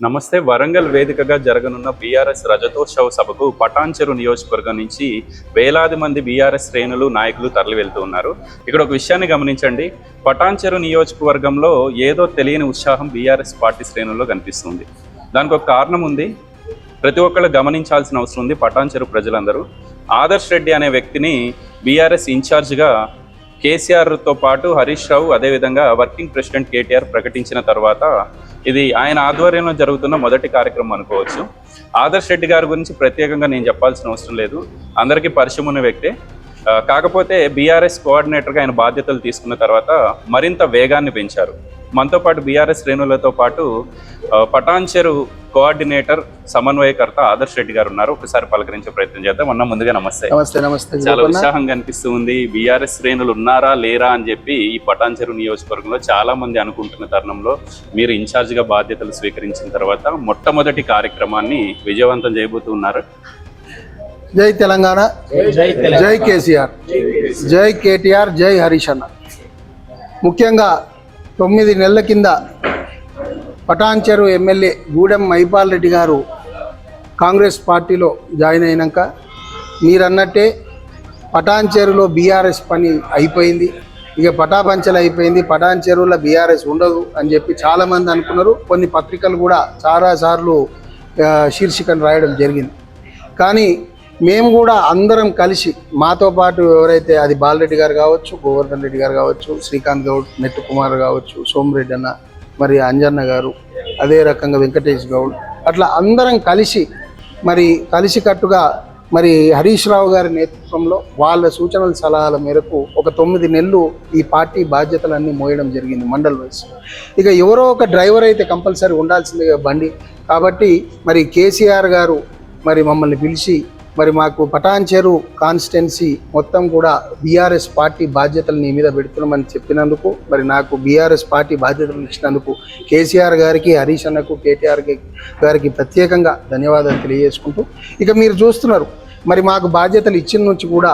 నమస్తే. వరంగల్ వేదికగా జరగనున్న బీఆర్ఎస్ రజతోత్సవ సభకు పటాన్చెరు నియోజకవర్గం నుంచి వేలాది మంది బీఆర్ఎస్ శ్రేణులు నాయకులు తరలి వెళ్తూ ఉన్నారు. ఇక్కడ ఒక విషయాన్ని గమనించండి. పటాన్చెరు నియోజకవర్గంలో ఏదో తెలియని ఉత్సాహం బీఆర్ఎస్ పార్టీ శ్రేణుల్లో కనిపిస్తుంది. దానికి ఒక కారణం ఉంది. ప్రతి ఒక్కళ్ళు గమనించాల్సిన అవసరం ఉంది పటాన్చెరు ప్రజలందరూ. ఆదర్శ్ రెడ్డి అనే వ్యక్తిని బీఆర్ఎస్ ఇన్ఛార్జ్గా కేసీఆర్తో పాటు హరీష్ రావు అదేవిధంగా వర్కింగ్ ప్రెసిడెంట్ కేటీఆర్ ప్రకటించిన తర్వాత ఇది ఆయన ఆధ్వర్యంలో జరుగుతున్న మొదటి కార్యక్రమం అనుకోవచ్చు. ఆదర్శ్ రెడ్డి గారి గురించి ప్రత్యేకంగా నేను చెప్పాల్సిన అవసరం లేదు. అందరికీ పరిచయం ఉన్న వ్యక్తే. కాకపోతే బీఆర్ఎస్ కోఆర్డినేటర్గా ఆయన బాధ్యతలు తీసుకున్న తర్వాత మరింత వేగాన్ని పెంచారు. మనతో పాటు బీఆర్ఎస్ శ్రేణులతో పాటు పటాన్చెరు కోఆర్డినేటర్ సమన్వయకర్త ఆదర్శ్ రెడ్డి గారు ఉన్నారు. ఒకసారి పలకరించే ప్రయత్నం చేద్దాం. అన్న ముందుగా నమస్తే. నమస్తే నమస్తే. చాలా. ఉత్సాహంగా అనిపిస్తుంది బీఆర్ఎస్ శ్రేణులు ఉన్నారా లేరా అని చెప్పి ఈ పటాన్చెరు నియోజకవర్గంలో చాలా మంది అనుకుంటున్న తరుణంలో మీరు ఇన్ఛార్జ్గా బాధ్యతలు స్వీకరించిన తర్వాత మొట్టమొదటి కార్యక్రమాన్ని విజయవంతం చేయబోతున్నారు జై తెలంగాణ. జై కేసీఆర్. జై కేటీఆర్ జై హరీష్ అన్న. ముఖ్యంగా తొమ్మిది నెలల కింద పటాన్చెరు ఎమ్మెల్యే గూడెం మైపాల్ రెడ్డి గారు కాంగ్రెస్ పార్టీలో జాయిన్ అయినాక మీరన్నట్టే పటాన్చెరులో బీఆర్ఎస్ పని అయిపోయింది. ఇక పటాపంచలు అయిపోయింది. పటాన్చెరులో బీఆర్ఎస్ ఉండదు అని చెప్పి చాలామంది అనుకున్నారు. కొన్ని పత్రికలు కూడా చాలాసార్లు శీర్షికను రాయడం జరిగింది. కానీ మేము కూడా అందరం కలిసి మాతో పాటు ఎవరైతే అది బాలరెడ్డి గారు కావచ్చు గోవర్ధన్ రెడ్డి గారు కావచ్చు శ్రీకాంత్ గౌడ్ నెట్టు కుమార్ కావచ్చు సోమరెడ్డి అన్న మరి అంజన్న గారు అదే రకంగా వెంకటేష్ గౌడ్ అట్లా అందరం కలిసి మరి కలిసికట్టుగా మరి హరీష్ రావు గారి నేతృత్వంలో వాళ్ళ సూచనల సలహాల మేరకు ఒక తొమ్మిది నెలలు ఈ పార్టీ బాధ్యతలన్నీ మోయడం జరిగింది మండల్ వైస్. ఇక ఎవరో ఒక డ్రైవర్ అయితే కంపల్సరీ ఉండాల్సిందిగా బండి. కాబట్టి మరి కేసీఆర్ గారు మరి మమ్మల్ని పిలిచి మరి మాకు పటాన్చెరు కాన్స్టిట్యున్సీ మొత్తం కూడా బీఆర్ఎస్ పార్టీ బాధ్యతలు నీ మీద పెడుతున్నామని చెప్పినందుకు మరి నాకు బీఆర్ఎస్ పార్టీ బాధ్యతలు ఇచ్చినందుకు కేసీఆర్ గారికి హరీష్ అన్నకు కేటీఆర్ గారికి ప్రత్యేకంగా ధన్యవాదాలు తెలియజేసుకుంటూ ఇక మీరు చూస్తున్నారు మరి మాకు బాధ్యతలు ఇచ్చిన నుంచి కూడా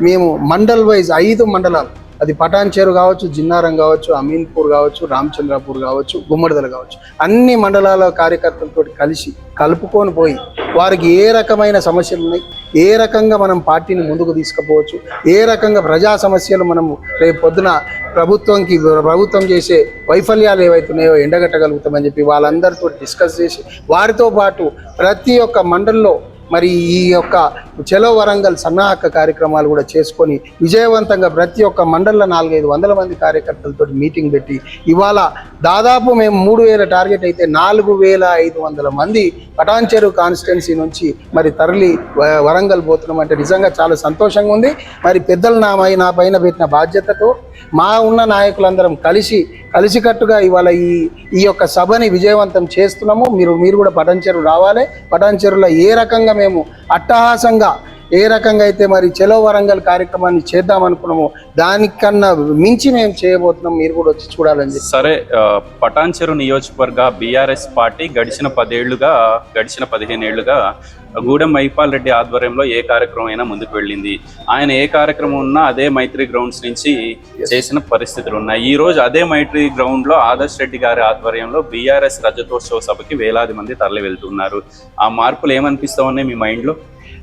మేము మండల్ వైజ్ ఐదు మండలాలు అది పటాన్చేరు కావచ్చు జిన్నారం కావచ్చు అమీన్పూర్ కావచ్చు రామచంద్రాపూర్ కావచ్చు గుమ్మడిదలు కావచ్చు. అన్ని మండలాల కార్యకర్తలతో కలిసి కలుపుకొని పోయి వారికి ఏ రకమైన సమస్యలు ఉన్నాయి ఏ రకంగా మనం పార్టీని ముందుకు తీసుకుపోవచ్చు ఏ రకంగా ప్రజా సమస్యలు మనము రేపు పొద్దున ప్రభుత్వంకి ప్రభుత్వం చేసే వైఫల్యాలు ఏవైతున్నాయో ఎండగట్టగలుగుతామని చెప్పి వాళ్ళందరితో డిస్కస్ చేసి వారితో పాటు ప్రతి ఒక్క మండల్లో మరి ఈ యొక్క చెలో వరంగల్ సన్నాహక కార్యక్రమాలు కూడా చేసుకొని విజయవంతంగా ప్రతి ఒక్క మండలంలో నాలుగైదు వందల మంది కార్యకర్తలతో మీటింగ్ పెట్టి ఇవాళ దాదాపు మేము మూడు వేల టార్గెట్ అయితే నాలుగు వేల ఐదు వందల మంది పటాన్చెరు కాన్స్టిట్యున్సీ నుంచి మరి తరలి వరంగల్ పోతున్నాం అంటే నిజంగా చాలా సంతోషంగా ఉంది. మరి పెద్దలు నా నా పైన పెట్టిన బాధ్యతతో మా ఉన్న నాయకులందరం కలిసి కలిసికట్టుగా ఇవాళ ఈ ఈ యొక్క సభని విజయవంతం చేస్తున్నాము. మీరు మీరు కూడా పటాన్చెరు రావాలి. పటాన్చెరులో ఏ రకంగా మేము అట్టహాసంగా ఏ రకంగా అయితే మరి చెలో వరంగల్ కార్యక్రమాన్ని చేద్దాం అనుకున్నామో దానికన్నా మించి మేము చేయబోతున్నాం. మీరు కూడా వచ్చి చూడాలని సరే పటాన్చెరు నియోజకవర్గ బీఆర్ఎస్ పార్టీ గడిచిన పదేళ్ళుగా గడిచిన పదిహేను ఏళ్ళుగా గూడెం మైపాల్ రెడ్డి ఆధ్వర్యంలో ఏ కార్యక్రమం అయినా ముందుకు వెళ్ళింది. ఆయన ఏ కార్యక్రమం ఉన్నా అదే మైత్రి గ్రౌండ్స్ నుంచి చేసిన పరిస్థితులు ఉన్నాయి. ఈ రోజు అదే మైత్రి గ్రౌండ్లో ఆదర్శ్ రెడ్డి గారి ఆధ్వర్యంలో బీఆర్ఎస్ రజతోత్సవ సభకి వేలాది మంది తరలి వెళ్తున్నారు ఆ మార్పులు ఏమనిపిస్తా ఉన్నాయి మీ మైండ్లో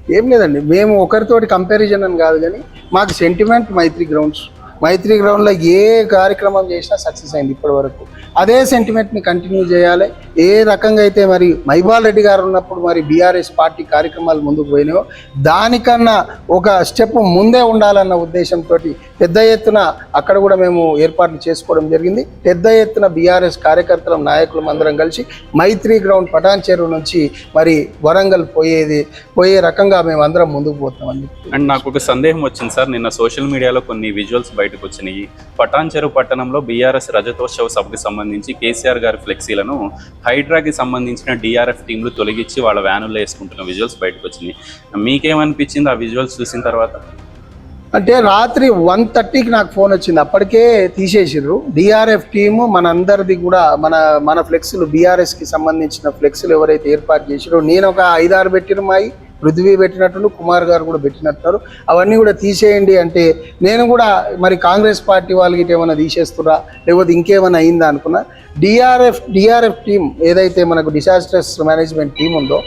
ఏం లేదండి. మేము ఒకరితోటి కంపారిజన్ అని కాదు కానీ మాకు సెంటిమెంట్ మైత్రి గ్రౌండ్స్ మైత్రి గ్రౌండ్లో ఏ కార్యక్రమం చేసినా సక్సెస్ అయింది ఇప్పటి వరకు అదే సెంటిమెంట్ని కంటిన్యూ చేయాలి. ఏ రకంగా అయితే మరి మైబాల్ రెడ్డి గారు ఉన్నప్పుడు మరి బీఆర్ఎస్ పార్టీ కార్యక్రమాలు ముందుకు పోయినాయో దానికన్నా ఒక స్టెప్ ముందే ఉండాలన్న ఉద్దేశంతో పెద్ద ఎత్తున అక్కడ కూడా మేము ఏర్పాట్లు చేసుకోవడం జరిగింది. పెద్ద ఎత్తున బీఆర్ఎస్ కార్యకర్తల నాయకులం అందరం కలిసి మైత్రి గ్రౌండ్ పటాన్ చెరువు నుంచి మరి వరంగల్ పోయేది పోయే రకంగా మేము అందరం ముందుకు పోతామని అండ్ నాకు ఒక సందేహం వచ్చింది సార్ నిన్న సోషల్ మీడియాలో కొన్ని విజువల్స్ బయటకు వచ్చినాయి. పటాన్చెరు పట్టణంలో బీఆర్ఎస్ రజతోత్సవ సభకు సంబంధించి కేసీఆర్ గారి ఫ్లెక్సీలను హైడ్రాకి సంబంధించిన డిఆర్ఎఫ్ టీంలు తొలగించి వాళ్ళ వ్యానుల్లో వేసుకుంటున్న విజువల్స్ బయటకు వచ్చినాయి మీకేమనిపించింది ఆ విజువల్స్ చూసిన తర్వాత? అంటే రాత్రి వన్ థర్టీకి నాకు ఫోన్ వచ్చింది. అప్పటికే తీసేసిర్రు. డిఆర్ఎఫ్ టీము మన అందరిది కూడా మన మన ఫ్లెక్స్లు బీఆర్ఎస్కి సంబంధించిన ఫ్లెక్స్లు ఎవరైతే ఏర్పాటు చేసిరో నేను ఒక ఐదారు పెట్టిన మాయి. పృథ్వీ పెట్టినట్టు కుమార్ గారు కూడా పెట్టినట్టున్నారు అవన్నీ కూడా తీసేయండి అంటే నేను కూడా మరి కాంగ్రెస్ పార్టీ వాళ్ళకి ఇటు ఏమైనా తీసేస్తురా? లేకపోతే ఇంకేమైనా అయిందా అనుకున్నా? డిఆర్ఎఫ్ డిఆర్ఎఫ్ టీం ఏదైతే మనకు డిసాస్టర్స్ మేనేజ్మెంట్ టీం ఉందో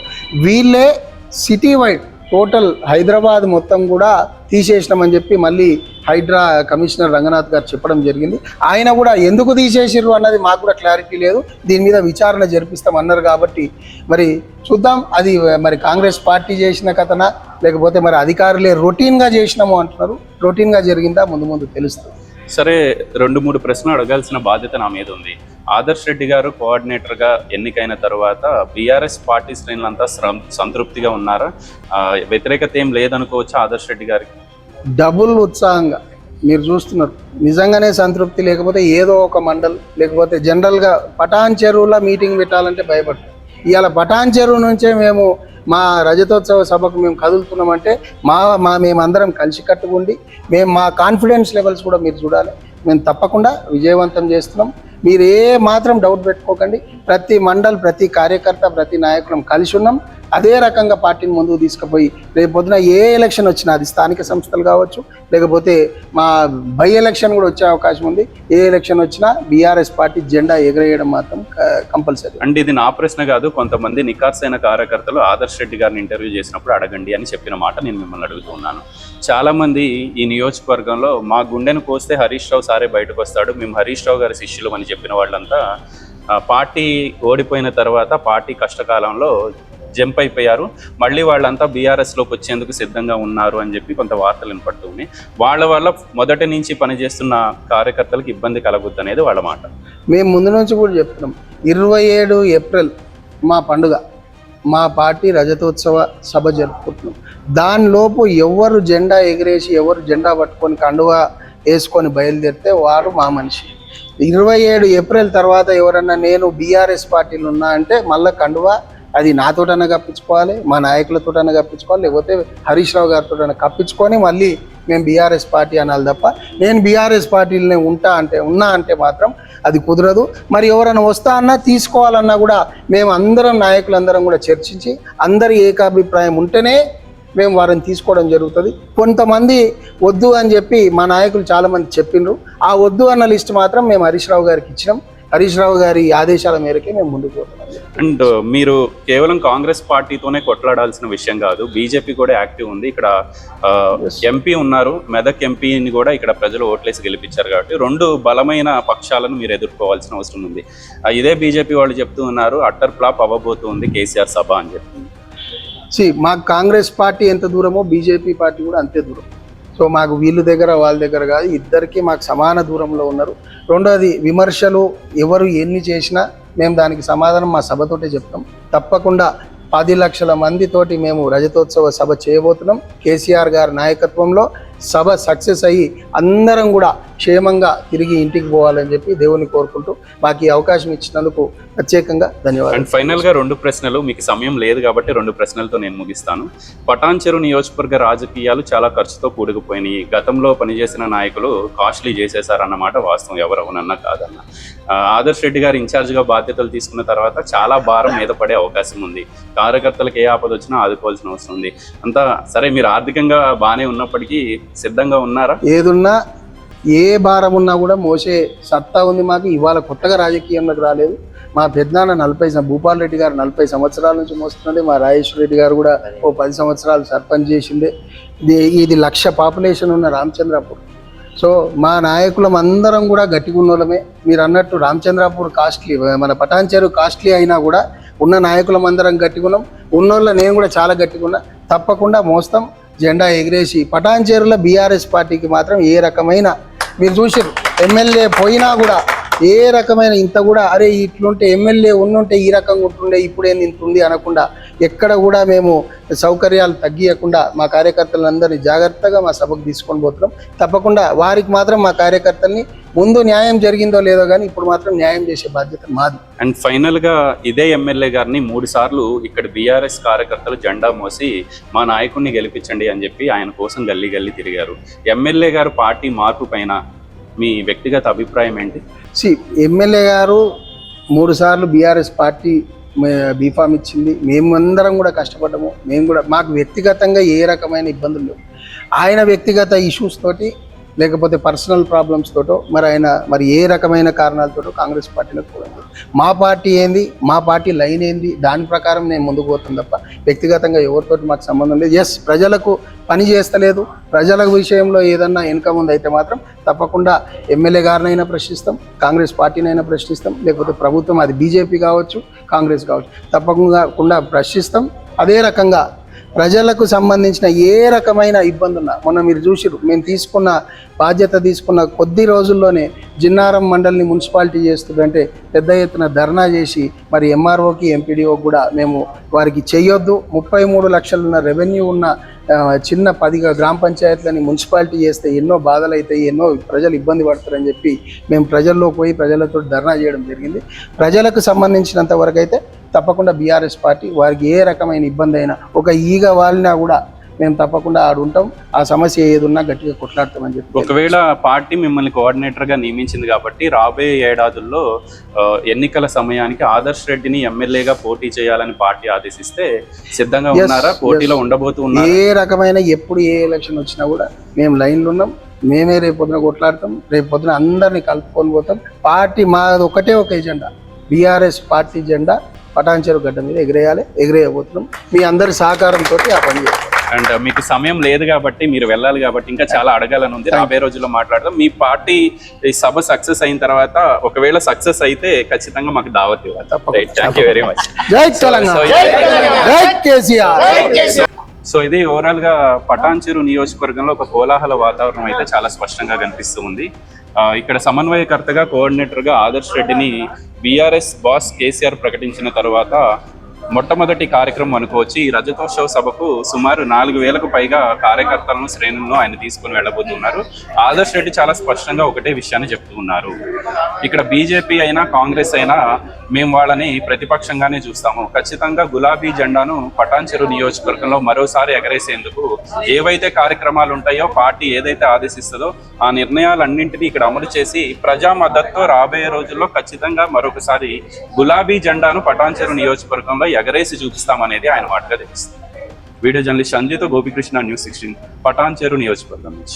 వీళ్ళే సిటీ వైడ్ టోటల్ హైదరాబాద్ మొత్తం కూడా తీసేసినామని చెప్పి మళ్ళీ హైడ్రా కమిషనర్ రంగనాథ్ గారు చెప్పడం జరిగింది. ఆయన కూడా ఎందుకు తీసేసిర్రు అన్నది మాకు కూడా క్లారిటీ లేదు. దీని మీద విచారణ జరిపిస్తాం అన్నారు కాబట్టి మరి చూద్దాం. అది మరి కాంగ్రెస్ పార్టీ చేసిన కథన? లేకపోతే మరి అధికారులే రొటీన్గా చేసినాము అంటున్నారు. రొటీన్గా జరిగిందా? ముందు ముందు తెలుస్తుంది. సరే రెండు మూడు ప్రశ్నలు అడగాల్సిన బాధ్యత నా మీద ఉంది. ఆదర్శ్ రెడ్డి గారు కోఆర్డినేటర్గా ఎన్నికైన తర్వాత బీఆర్ఎస్ పార్టీ శ్రేణులంతా శ్రం- సంతృప్తిగా ఉన్నారా? వ్యతిరేకత ఏం లేదనుకోవచ్చా ఆదర్శ్ రెడ్డి గారికి? డబుల్ ఉత్సాహంగా. మీరు చూస్తున్నారు. నిజంగానే సంతృప్తి లేకపోతే ఏదో ఒక మండల్ లేకపోతే జనరల్గా పటాన్ చెరువులో మీటింగ్ పెట్టాలంటే భయపడతాం. ఇవాళ పటాన్ చెరువు నుంచే మేము మా రజతోత్సవ సభకు మేము కదులుతున్నామంటే మా మా మేమందరం కలిసి కట్టుకుండి మేము మా కాన్ఫిడెన్స్ లెవెల్స్ కూడా మీరు చూడాలి. మేము తప్పకుండా విజయవంతం చేస్తున్నాం. మీరు ఏ మాత్రం డౌట్ పెట్టుకోకండి. ప్రతి మండల్ ప్రతి కార్యకర్త ప్రతి నాయకులం కలిసి ఉన్నాం. అదే రకంగా పార్టీని ముందుకు తీసుకుపోయి రేపొద్దున ఏ ఎలక్షన్ వచ్చినా అది స్థానిక సంస్థలు కావచ్చు లేకపోతే మా బై ఎలక్షన్ కూడా వచ్చే అవకాశం ఉంది. ఏ ఎలక్షన్ వచ్చినా బీఆర్ఎస్ పార్టీ జెండా ఎగరేయడం మాత్రం కంపల్సరీ అంటే ఇది నా ప్రశ్న కాదు కొంతమంది నికార్సైన కార్యకర్తలు ఆదర్శ్ రెడ్డి గారిని ఇంటర్వ్యూ చేసినప్పుడు అడగండి అని చెప్పిన మాట నేను మిమ్మల్ని అడుగుతూ ఉన్నాను. చాలా మంది ఈ నియోజకవర్గంలో మా గుండెను కోస్తే హరీష్ రావు సారే బయటకు వస్తాడు మేము హరీష్ రావు గారి శిష్యులు అని చెప్పిన వాళ్ళంతా పార్టీ ఓడిపోయిన తర్వాత పార్టీ కష్టకాలంలో జంప్ అయిపోయారు. మళ్ళీ వాళ్ళంతా బీఆర్ఎస్లోకి వచ్చేందుకు సిద్ధంగా ఉన్నారు అని చెప్పి కొంత వార్తలు వినపడుతుంది వాళ్ళ వల్ల మొదటి నుంచి పనిచేస్తున్న కార్యకర్తలకు ఇబ్బంది కలగొద్దు అనేది వాళ్ళ మాట. మేము ముందు నుంచి కూడా చెప్తున్నాం ఇరవై ఏడు ఏప్రిల్ మా పండుగ మా పార్టీ రజతోత్సవ సభ జరుపుకుంటున్నాం. దానిలోపు ఎవరు జెండా ఎగిరేసి ఎవరు జెండా పట్టుకొని కండువా వేసుకొని బయలుదేరితే వారు మా మనిషి. ఇరవై ఏడు ఏప్రిల్ తర్వాత ఎవరన్నా నేను బీఆర్ఎస్ పార్టీలు ఉన్నా అంటే మళ్ళీ కండువా అది నాతోటన్నా కప్పించుకోవాలి మా నాయకులతోటన్నా కప్పించుకోవాలి లేకపోతే హరీష్ రావు గారితో కప్పించుకొని మళ్ళీ మేము బీఆర్ఎస్ పార్టీ అనాలి తప్ప నేను బీఆర్ఎస్ పార్టీలోనే ఉంటా అంటే ఉన్నా అంటే మాత్రం అది కుదరదు. మరి ఎవరైనా వస్తా అన్నా తీసుకోవాలన్నా కూడా మేము అందరం నాయకులందరం కూడా చర్చించి అందరి ఏకాభిప్రాయం ఉంటేనే మేము వారిని తీసుకోవడం జరుగుతుంది. కొంతమంది వద్దు అని చెప్పి మా నాయకులు చాలామంది చెప్పిండ్రు. ఆ వద్దు అన్న లిస్ట్ మాత్రం మేము హరీష్ రావు గారికి ఇచ్చినాం. హరీష్ రావు గారి ఆదేశాల మేరకే మేము ముందుకు పోతున్నాం. అండ్ మీరు కేవలం కాంగ్రెస్ పార్టీతోనే కొట్లాడాల్సిన విషయం కాదు బీజేపీ కూడా యాక్టివ్ ఉంది. ఇక్కడ ఎంపీ ఉన్నారు మెదక్ ఎంపీని కూడా ఇక్కడ ప్రజలు ఓట్లేసి గెలిపించారు కాబట్టి రెండు బలమైన పక్షాలను మీరు ఎదుర్కోవాల్సిన అవసరం ఉంది. ఇదే బీజేపీ వాళ్ళు చెప్తూ ఉన్నారు అట్టర్ ఫ్లాప్ అవ్వబోతుంది కేసీఆర్ సభ అని చెప్పి. సి మాకు కాంగ్రెస్ పార్టీ ఎంత దూరమో బీజేపీ పార్టీ కూడా అంతే దూరం. సో మాకు వీళ్ళ దగ్గర వాళ్ళ దగ్గర కాదు ఇద్దరికి మాకు సమాన దూరంలో ఉన్నారు. రెండోది విమర్శలు ఎవరు ఎన్ని చేసినా మేము దానికి సమాధానం మా సభతోటే చెప్తాం. తప్పకుండా పది లక్షల మందితోటి మేము రజతోత్సవ సభ చేయబోతున్నాం. కేసీఆర్ గారి నాయకత్వంలో సభ సక్సెస్ అయ్యి అందరం కూడా క్షేమంగా తిరిగి ఇంటికి పోవాలని చెప్పి దేవుని కోరుకుంటూ మాకు ఈ అవకాశం ఇచ్చినందుకు ప్రత్యేకంగా ధన్యవాదాలు. అండ్ ఫైనల్గా రెండు ప్రశ్నలు మీకు సమయం లేదు కాబట్టి రెండు ప్రశ్నలతో నేను ముగిస్తాను. పటాన్ చెరు నియోజకవర్గ రాజకీయాలు చాలా ఖర్చుతో కూడుకుపోయినాయి. గతంలో పనిచేసిన నాయకులు కాస్ట్లీ చేసేసారన్నమాట వాస్తవం ఎవరు అవునన్నా కాదన్న ఆదర్శ్ రెడ్డి గారు ఇన్ఛార్జ్గా బాధ్యతలు తీసుకున్న తర్వాత చాలా భారం మీద పడే అవకాశం ఉంది. కార్యకర్తలకు ఏ ఆపద వచ్చినా ఆదుకోవాల్సిన అవసరం ఉంది. అంతా సరే మీరు ఆర్థికంగా బాగానే ఉన్నప్పటికీ సిద్ధంగా ఉన్నారా? ఏదున్నా ఏ భారం ఉన్నా కూడా మోసే సత్తా ఉంది మాకు ఇవాళ కొత్తగా రాజకీయంలోకి రాలేదు. మా పెద్దనాన్న నలభై భూపాల్ రెడ్డి గారు నలభై సంవత్సరాల నుంచి మోస్తున్నాడే. మా రాజేశ్వర రెడ్డి గారు కూడా ఓ పది సంవత్సరాలు సర్పంచ్ చేసిండే. ఇది లక్ష పాపులేషన్ ఉన్న రామచంద్రాపూర్. సో మా నాయకులం అందరం కూడా గట్టిగున్నోళ్ళమే. మీరు అన్నట్టు రామచంద్రాపూర్ కాస్ట్లీ మన పటాన్చేరు కాస్ట్లీ అయినా కూడా ఉన్న నాయకులం అందరం గట్టిగున్నాం. ఉన్నోళ్ళ నేను కూడా చాలా గట్టిగున్నా. తప్పకుండా మోస్తాం. జెండా ఎగిరేసి పటాన్చేరులో బీఆర్ఎస్ పార్టీకి మాత్రం ఏ రకమైన మీరు చూసారు ఎమ్మెల్యే పోయినా కూడా ఏ రకమైన ఇంత కూడా అరే ఇట్లుంటే ఎమ్మెల్యే ఉన్నుంటే ఈ రకంగా ఉంటుండే ఇప్పుడేంది ఇంత ఉంది అనకుండా ఎక్కడ కూడా మేము సౌకర్యాలు తగ్గియకుండా మా కార్యకర్తలందరినీ జాగ్రత్తగా మా సభకు తీసుకొని పోతున్నాం. తప్పకుండా వారికి మాత్రం మా కార్యకర్తల్ని ముందు న్యాయం జరిగిందో లేదో కానీ ఇప్పుడు మాత్రం న్యాయం చేసే బాధ్యత మాది. అండ్ ఫైనల్గా ఇదే ఎమ్మెల్యే గారిని మూడు సార్లు ఇక్కడ బీఆర్ఎస్ కార్యకర్తలు జెండా మోసి మా నాయకుడిని గెలిపించండి అని చెప్పి ఆయన కోసం గల్లీ గల్లీ తిరిగారు. ఎమ్మెల్యే గారు పార్టీ మార్పు పైన మీ వ్యక్తిగత అభిప్రాయం ఏంటి? సి ఎమ్మెల్యే గారు మూడు సార్లు బీఆర్ఎస్ పార్టీ బీఫామ్ ఇచ్చింది. మేమందరం కూడా కష్టపడ్డాము. మేము కూడా మాకు వ్యక్తిగతంగా ఏ రకమైన ఇబ్బందులు లేవు. ఆయన వ్యక్తిగత ఇష్యూస్ తోటి లేకపోతే పర్సనల్ ప్రాబ్లమ్స్ తోటో మరి ఆయన మరి ఏ రకమైన కారణాలతోటో కాంగ్రెస్ పార్టీలోకి పోలేదు మా పార్టీ ఏంది? మా పార్టీ లైన్ ఏంది? దాని ప్రకారం నేను ముందుకు పోతుంది తప్ప వ్యక్తిగతంగా ఎవరితోటి మాకు సంబంధం లేదు. ఎస్ ప్రజలకు పని చేస్తలేదు. ప్రజల విషయంలో ఏదన్నా వెనుక ముందు అయితే మాత్రం తప్పకుండా ఎమ్మెల్యే గారినైనా ప్రశ్నిస్తాం కాంగ్రెస్ పార్టీనైనా ప్రశ్నిస్తాం లేకపోతే ప్రభుత్వం అది బీజేపీ కావచ్చు కాంగ్రెస్ కావచ్చు తప్పకుండా ప్రశ్నిస్తాం. అదే రకంగా ప్రజలకు సంబంధించిన ఏ రకమైన ఇబ్బంది ఉన్నా మొన్న మీరు చూసిరు మేము తీసుకున్న బాధ్యత తీసుకున్న కొద్ది రోజుల్లోనే జిన్నారం మండలిని మున్సిపాలిటీ చేస్తుందంటే పెద్ద ఎత్తున ధర్నా చేసి మరి ఎంఆర్ఓకి ఎంపీడీఓకి కూడా మేము వారికి చేయొద్దు ముప్పై మూడు లక్షలున్న రెవెన్యూ ఉన్న చిన్న పది గ్రామ పంచాయతీలని మున్సిపాలిటీ చేస్తే ఎన్నో బాధలు అవుతాయి ఎన్నో ప్రజలు ఇబ్బంది పడతారని చెప్పి మేము ప్రజల్లో పోయి ప్రజలతో ధర్నా చేయడం జరిగింది. ప్రజలకు సంబంధించినంత వరకు అయితే తప్పకుండా బీఆర్ఎస్ పార్టీ వారికి ఏ రకమైన ఇబ్బంది అయినా ఒక ఈగ వాలినా కూడా మేము తప్పకుండా ఆడు ఉంటాం. ఆ సమస్య ఏది ఉన్నా గట్టిగా కొట్లాడతామని చెప్పి ఒకవేళ పార్టీ మిమ్మల్ని కోఆర్డినేటర్గా నియమించింది కాబట్టి రాబోయే ఏడాదుల్లో ఎన్నికల సమయానికి ఆదర్శ్ రెడ్డిని ఎమ్మెల్యేగా పోటీ చేయాలని పార్టీ ఆదేశిస్తే సిద్ధంగా ఉన్నారా? పోటీలో ఉండబోతూ ఉన్నారా? ఏ రకమైన ఎప్పుడు ఏ ఎలక్షన్ వచ్చినా కూడా మేము లైన్లో ఉన్నాం. మేమే రేపు పొద్దున కొట్లాడతాం. రేపు పొద్దున అందరినీ కలుపుకొని పోతాం. పార్టీ మాది ఒకటే ఒక ఎజెండా బీఆర్ఎస్ పార్టీ జెండా పటాన్చెరు గడ్డ మీద ఎగిరేయాలి ఎగిరేయబోతున్నాం. మీ అందరి సహకారంతో ఆ పని చేస్తాం. అండ్ మీకు సమయం లేదు కాబట్టి మీరు వెళ్ళాలి కాబట్టి ఇంకా చాలా అడగాలని ఉంది. రాబోయే రోజుల్లో మాట్లాడదాం. మీ పార్టీ ఈ సభ సక్సెస్ అయిన తర్వాత ఒకవేళ సక్సెస్ అయితే ఖచ్చితంగా మాకు దావత్ ఇవ్వాలి. థ్యాంక్ యూ వెరీ మచ్ జై తెలంగాణ. So, జై కేసీఆర్. సో ఇది ఓవరాల్గా పటాన్చెరు నియోజకవర్గంలో ఒక కోలాహల వాతావరణం అయితే చాలా స్పష్టంగా కనిపిస్తూ ఉంది. ఆ, ఇక్కడ సమన్వయకర్తగా కోఆర్డినేటర్గా ఆదర్శ్ రెడ్డిని బీఆర్ఎస్ బాస్ కేసీఆర్ ప్రకటించిన తర్వాత మొట్టమొదటి కార్యక్రమం అనుకోవచ్చు ఈ రజతోత్సవ సభకు సుమారు నాలుగు వేలకు పైగా కార్యకర్తలను శ్రేణులను ఆయన తీసుకుని వెళ్ళబోతున్నారు. ఆదర్శ్ రెడ్డి చాలా స్పష్టంగా ఒకటే విషయాన్ని చెప్తూ ఉన్నారు. ఇక్కడ బీజేపీ అయినా కాంగ్రెస్ అయినా మేము వాళ్ళని ప్రతిపక్షంగానే చూస్తాము. ఖచ్చితంగా గులాబీ జెండాను పటాన్చెరు నియోజకవర్గంలో మరోసారి ఎగరేసేందుకు ఏవైతే కార్యక్రమాలు ఉంటాయో పార్టీ ఏదైతే ఆదేశిస్తుందో ఆ నిర్ణయాలన్నింటినీ ఇక్కడ అమలు చేసి ప్రజా మద్దతుతో రాబోయే రోజుల్లో ఖచ్చితంగా మరొకసారి గులాబీ జెండాను పటాన్చెరు నియోజకవర్గంలో ఎగరేసి చూపిస్తామనేది ఆయన మాటగా తెలుస్తుంది. వీడియో జర్నలిస్ట్ సంజయ్తో గోపికృష్ణ న్యూస్ సిక్స్టీన్ పటాన్చేరు నియోజకవర్గం నుంచి.